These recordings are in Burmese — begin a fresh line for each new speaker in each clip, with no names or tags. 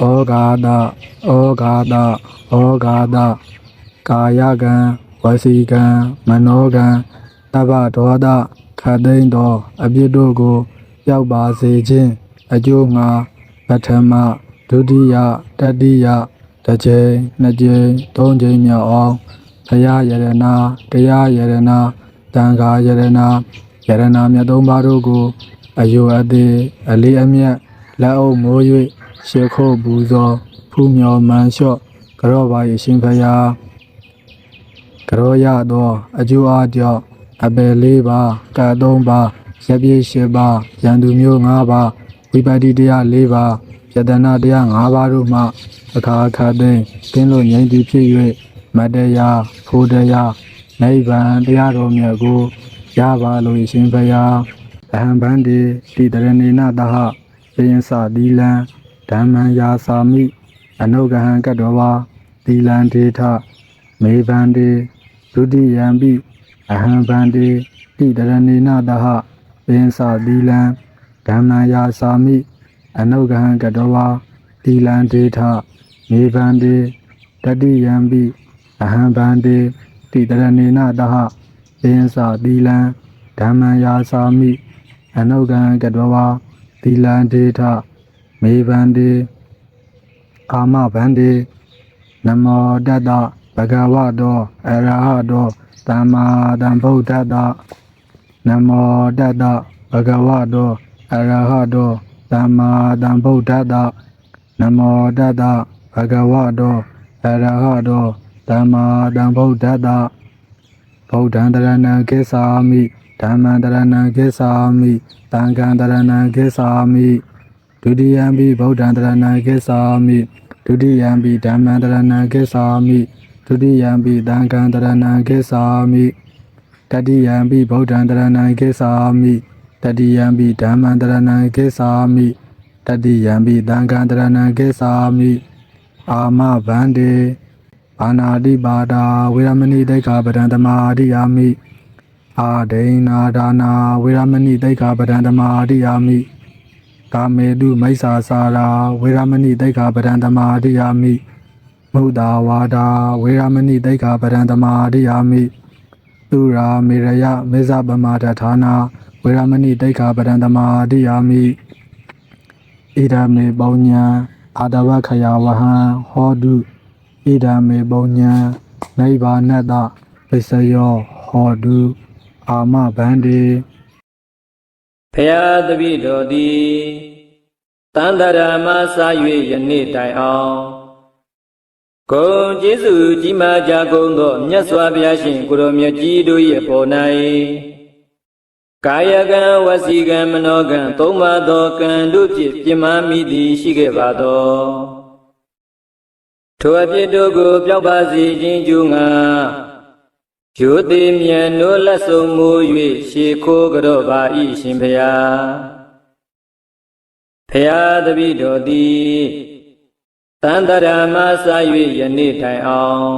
ဩဃာတဩဃာတဩဃာတကာယကံဝစီကံမနောကံတပ္ပဒေါသခတ်သိမ်းသောအပြစ်တို့ကိုပျောက်ပါစေခြင်းအကျိုးငါပထမဒုတိယတတိယတစ်ကြိမ်နှစ်ကြိမ်သုံးကြိမ်မြောက်အောင်ဘုရားယရနာတရားယရနာတန်ခါယရနာယရနာမြတ်သုံးပါးတို့ကိုအယုအသေးအလေးအမြတ်လက်အုပ်မိုး၍ ရှေခုတ်ပူဇော်ဖူးမြော်မှန်လျှော့ကြောပါ၏ရှင်ဖျားကရောရသောအကျိုးအားကြောင့်အပယ်၄ပါးကတ်၃ပါးရပ်ပြေး၈ပါးရန်သူမျိုး၅ပါးဝိပတ္တိတရား၄ပါးယတနာတရား၅ပါးတို့မှအခါအခါသိမ်းကင်းလို့ငြိမ်းသည်ဖြစ်၍မတ္တရားဖို့တရားနိဗ္ဗာန်တရားတော်မြတ်ကိုရပါလို့ရှင်ဖျားအဟံဗန္တိတိတရဏိနတဟပိယံစသီလံ ဓမ္မံယာစာမိအနုဂဟံကတ္တဝါသီလံဒေထမေဗန္တိဒုတိယံပိအဟံဗန္တိတိတရဏိနတဟပင်စသီလံဓမ္မယာစာမိအနုဂဟံကတဝါသီလံဒေထမေဗန္တိတတိယံပိအဟံဗန္တိတိတရဏိနတဟပင်စသီလံဓမ္မယာစာမိအနုဂဟံကတဝါသီလံဒေထ မေဗန္တိအာမဗန္တိနမောတတ္တဗဂဝတောအရဟတောသမ္မာသမ္ဗုဒ္ဓတ္တနမောတတ္တဗဂဝတောအရဟတောသမ္မာသမ္ဗုဒ္ဓတ္တနမောတတ္တဗဂဝတောအရဟတောသမ္မာသမ္ဗုဒ္ဓတ္တဗုဒ္ဓံတရဏံကိသာမိဓမ္မံတရဏံကိသာမိသံဃံတရဏံကိသာမိ ဒုတိယံပိဗုဒ္ဓံတရဏံကိသာမိဒုတိယံပိဓမ္မံတရဏံကိသာမိဒုတိယံပိသံဃံတရဏံကိသာမိတတိယံပိဗုဒ္ဓံတရဏံကိသာမိတတိယံပိဓမ္မံတရဏံကိသာမိတတိယံပိသံဃံတရဏံကိသာမိအာမဗန္တေဘာနာတိပါဒာဝေရမဏိတိခာပဒံသမာဓိယာမိအာဒိနာဒါနာဝေရမဏိတိခာပဒံသမာဓိယာမိ ကာမေတုမိစ္ဆာစာရာဝေရမဏိတိခာပဒံတမာတိယာမိမုဒ္ဒဝါဒာဝေရမဏိတိခာပဒံတမာတိယာမိသူရာမေရယမေဇပမာဒဌာနာဝေရမဏိတိခာပဒံတမာတိယာမိဣဒာမေပုံညာအာတဝခယဝဟံဟောတုဣဒာမေပုံညာနိဗ္ဗာနတပစ္စယောဟောတုအာမဗန္တိ
ဖရာတပိတော်သည်တန်တရာမစာ၍ယနေ့တိုင်အောင်ဂုံကျေးဇူးကြီးမားကြကုန်သောမြတ်စွာဘုရားရှင်ကိုရောမြတ်ကြီးတို့၏ပေါ်၌ကာယကံဝစီကံမနောကံသုံးပါးသောကံတို့ဖြင့်ပြင်းမာမိသည်ရှိခဲ့ပါသောထိုအဖြစ်တို့ကိုပျောက်ပါစေခြင်းကျူငါ ရိုသေမြတ်နိုးလက်ဆုံမူ၍ရှေခိုးကြော့ပါ၏ရှင်ဖျားဖျားတပိတော်သည်တန်တရာမစာ၍ယနေ့တိုင်အောင်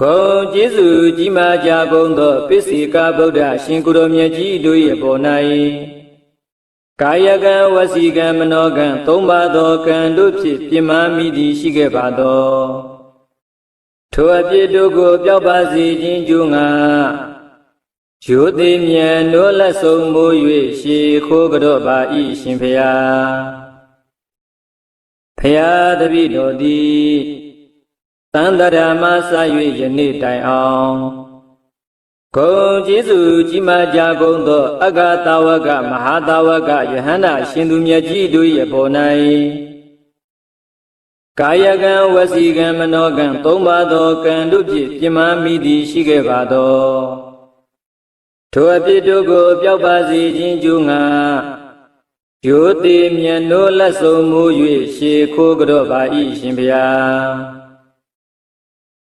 ဂုံကျေးဇူးကြီးမားကြကုန်သောပစ္စေကဗုဒ္ဓရှင်ကိုရောမြတ်ကြီးတို့၏ပေါ်၌ကာယကံဝစီကံမနောကံသုံးပါးသောကံတို့ဖြင့်ပြင်းမာမိသည်ရှိခဲ့ပါသော ထိုအပြစ်တို့ကိုပျောက်ပါစေခြင်းကျူးငါရိုသေမြတ်နိုးလက်ဆုံမိုး၍ရှေခိုးကြော့ပါ၏ရှင်ဖျားဖျားတပိတော်သည်တန်တရာမစ၍ယနေ့တိုင်အောင်ဂုံကျေးဇူးကြီးမားကြကုန်သော အဂတာဝကမဟာတာဝကယဟန္တာရှင်သူမြတ်ကြီးတို့၏ပေါ်၌ ကာယကံဝစီကံမနောကံသုံးပါးသောကံတို့ဖြင့်ပြင်းမာမိသည်ရှိခဲ့ပါသောထိုအဖြစ်တို့ကိုပျောက်ပါစေခြင်းကျူးငါရိုသေမြတ်နိုးလက်ဆုံမူ၍ရှေခိုးကြော့ပါ၏ရှင်ဖျား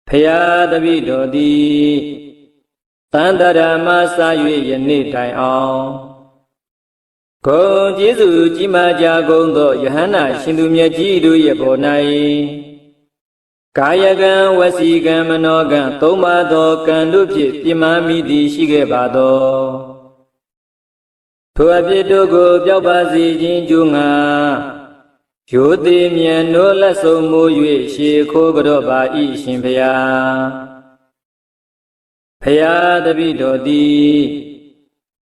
ဖျားတပိတော်သည်တန်တရာမစာ၍ယနေ့တိုင်အောင် ဂုံကျေးဇူးကြီးမားကြကုန်သောယဟန္တာရှင်သူမြတ်ကြီးတို့၏ပေါ်၌ကာယကံဝစီကံမနောကံသုံးပါးသောကံတို့ဖြင့်ပြင်းမာမိသည်ရှိခဲ့ပါသောထိုအဖြစ်တို့ကိုပျောက်ပါစေခြင်းကျူးငါရိုသေမြန်နိုးလက်ဆုံးမိုး၍ရှေခိုးကြော့ပါဤရှင်ဖျားဖျားတပိတော်သည်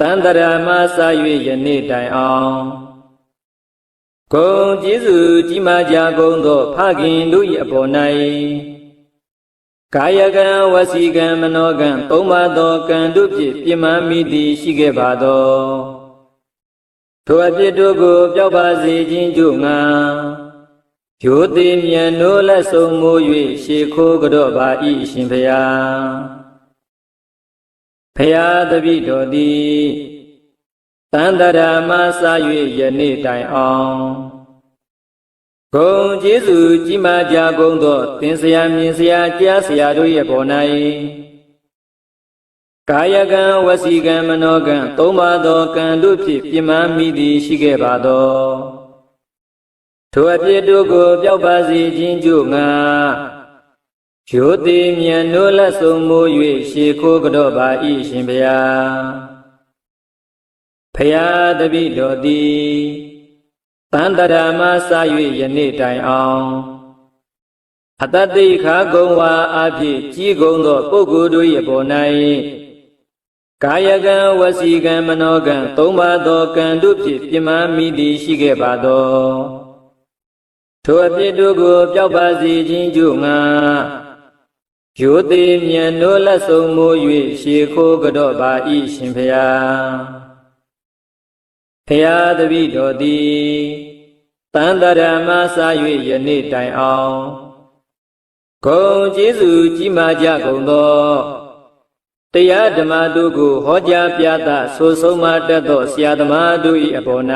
တန်တရာမစ၍ယနေ့တိုင်အောင်ဂုံကျေးဇူးကြီးမားကြကုန်သောဖခင်တို့၏အပေါ်၌ကာယကံဝစီကံမနောကံသုံးပါသောကံတို့ဖြင့်ပြမမိသည်ရှိခဲ့ပါသောထိုအဖြစ်တို့ကိုပျောက်ပါစေခြင်းကြို့ငါယိုတိမြန်နိုးလက်ဆုံးမိုး၍ရှေခိုးကြော့ပါဤရှင်ဖျား ဖျားတပိတော်သည်တန်တရာမစ၍ယနေ့တိုင်အောင်ဂုံကျေးဇူးကြီးမားကြကုန်သောသင်ဆရာမြင်ဆရာကြားဆရာတို့ရဲ့ပေါ်၌ကာယကံဝစီကံမနောကံသုံးပါသောကံတို့ဖြင့်ပြမမိသည်ရှိခဲ့ပါသောထိုအဖြစ်တို့ကိုပျောက်ပါစေခြင်းကြို့ငါ ယိုတိမြန်နိုးလက်ဆုံးမိုး၍ရှေခိုးကြော့ပါဤရှင်ဗျာဖယားတပိတော်သည်တန်တရာမစ၍ယနေ့တိုင်အောင်အတတိခါကုံဝါအဖြစ်ကြီးကုံသောပုဂ္ဂိုလ်တို့၏ပေါ်၌ကာယကံဝစီကံမနောကံသုံးပါသောကံတို့ဖြင့်ပြမမိသည်ရှိခဲ့ပါသောထိုအဖြစ်တို့ကိုပျောက်ပါစေခြင်းကြို့ငါ ယိုတိမြန်နိုးလက်ဆုံးမိုး၍ရှေခိုးကြော့ပါဤရှင်ဖျားဖျားတပိတော်သည်တန်တရာမစ၍ယနေ့တိုင်အောင်ဂုံကျေးဇူးကြီးမားကြကုန်သောတရားဓမ္မတို့ကိုဟောကြားပြသဆိုဆုံးမတတ်သောဆရာသမားတို့၏အပေါ်၌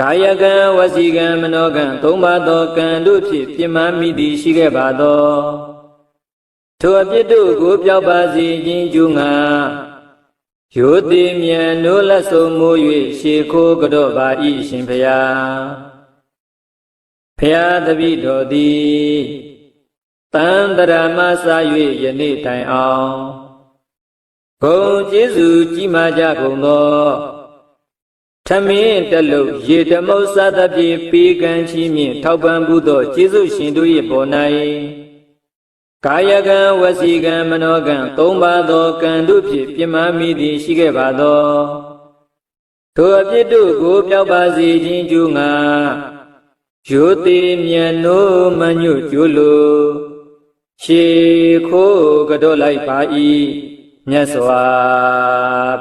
ကာယကံဝစီကံမနောကံသုံးပါသောကံတို့ဖြင့်ပြမမိသည်ရှိခဲ့ပါသောထိုအပြစ်တို့ကိုပြောက်ပါစေခြင်းကျူငါယိုတိမြန်နိုးလက်ဆုံးမိုး၍ရှေခိုးကြော့ပါဤရှင်ဖျားဖျားတပိတော်သည်တန်တရာမစ၍ယနေ့တိုင်အောင်ဘုံကျေးဇူးကြီးမားကြကုန်သော ထမင်းတလုတ်ရေတမုတ်စသဖြင့်ပေးကမ်းချီးမြင့်ထောက်ပံ့မှုသောကျေးဇူးရှင်တို့၏ပေါ်၌ကာယကံဝစီကံမနောကံသုံးပါသောကံတို့ဖြင့်ပြမမိသည်ရှိခဲ့ပါသောထိုအပြစ်တို့ကိုပျောက်ပါစေခြင်းကျူငါယိုတိမြန်နိုးမညွတ်ကျိုးလိုရှေခိုးကြော့လိုက်ပါ၏မြတ်စွာ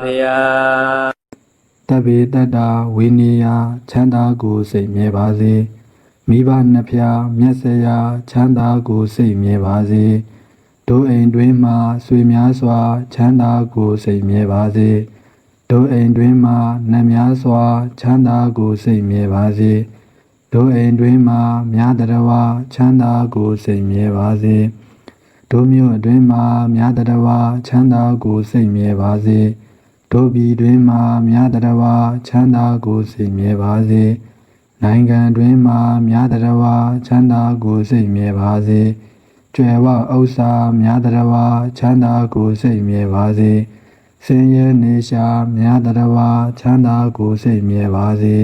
ဘုရား
တဗ္ဗေတ္တာဝိနည်းယချမ်းသာကိုယ်စိတ်မြဲပါစေမိဘနှစ်ဖျားမျက်စရာချမ်းသာကိုယ်စိတ်မြဲပါစေတို့အိမ်တွင်မှဆွေများစွာ ချမ်းသာကိုယ်စိတ်မြဲပါစေတို့အိမ်တွင်မှနှံများစွာ ချမ်းသာကိုယ်စိတ်မြဲပါစေတို့အိမ်တွင်မှများတရဝချမ်းသာကိုယ်စိတ်မြဲပါစေတို့မြို့အတွင်မှများတရဝချမ်းသာကိုယ်စိတ်မြဲပါစေ တို့ပြည်တွင်မှများတရဝချမ်းသာကိုစိတ်မြဲပါစေနိုင်ငံတွင်မှများတရဝချမ်းသာကိုစိတ်မြဲပါစေကျွယ်ဝဥစ္စာများတရဝချမ်းသာကိုစိတ်မြဲပါစေစင်ရဲနေရှာများတရဝချမ်းသာကိုစိတ်မြဲပါစေ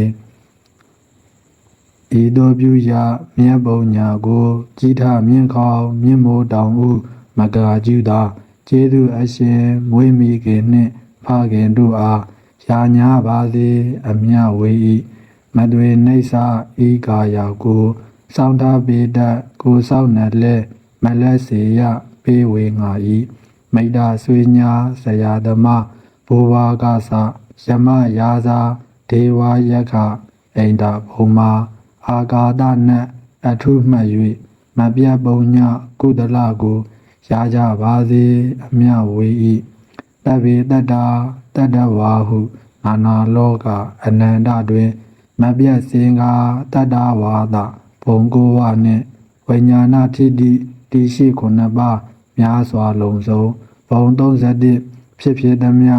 ဤတို့ပြုရာမြတ်ဘုံညာကိုကြီးထမြင့်ခေါင်မြင့်မိုးတောင်ဥမကာကျူသာကျေးဇူးအရှင်မွေးမိခင်နှင့် ဖခင်တို့အားရာညာပါစေအမြဝေဤမတွေနှိဋ္ဌဤကာယကိုစောင့်ထားပေတတ်ကိုစောင့်နှလက်မလက်စေရပေးဝေငါဤမိတ္တဆွေညာဆရာသမားဘူဝါကသယမယာသာဒေဝယက္ခအိန္ဒဘုံမာအာဂါဒနတ်အထုမှတ်၍မပြတ်ပုံညကုသလကိုရကြပါစေအမြဝေဤ တဗ္ဗေတတ္တာတတ္တဝါဟုနာနာလောကအနန္တတွင်မပြတ်စင်ကတတ္တဝါဒဘုံကိုဝနှင့်ဝိညာဏထိတိတိရှိခုနှစ်ပါးများစွာလုံးစုံဘုံ31ဖြစ်ဖြစ်သည်မြ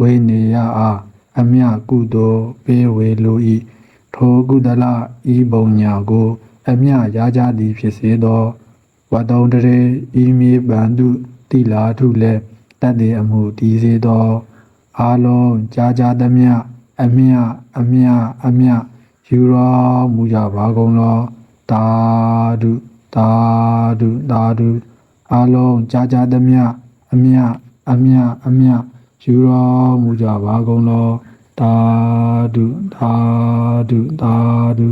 ဝိနေယအားအမြကုသိုလ်ပေးဝေလို၏ထိုကုသလဤဘုံညာကို အမြရကြသည်ဖြစ်စေသောဝတ္တုံတရေဤမြေပန္တုတိလာထုလည်း တတ်သည်အမှုတည်စေသောအာလုံးကြာကြာသမျှအမြအမြအမြယူတော်မူကြပါကုန်လောတာဒုတာဒုတာဒုအာလုံးကြာကြာသမျှအမြအမြအမြယူတော်မူကြပါကုန်လောတာဒုတာဒုတာဒု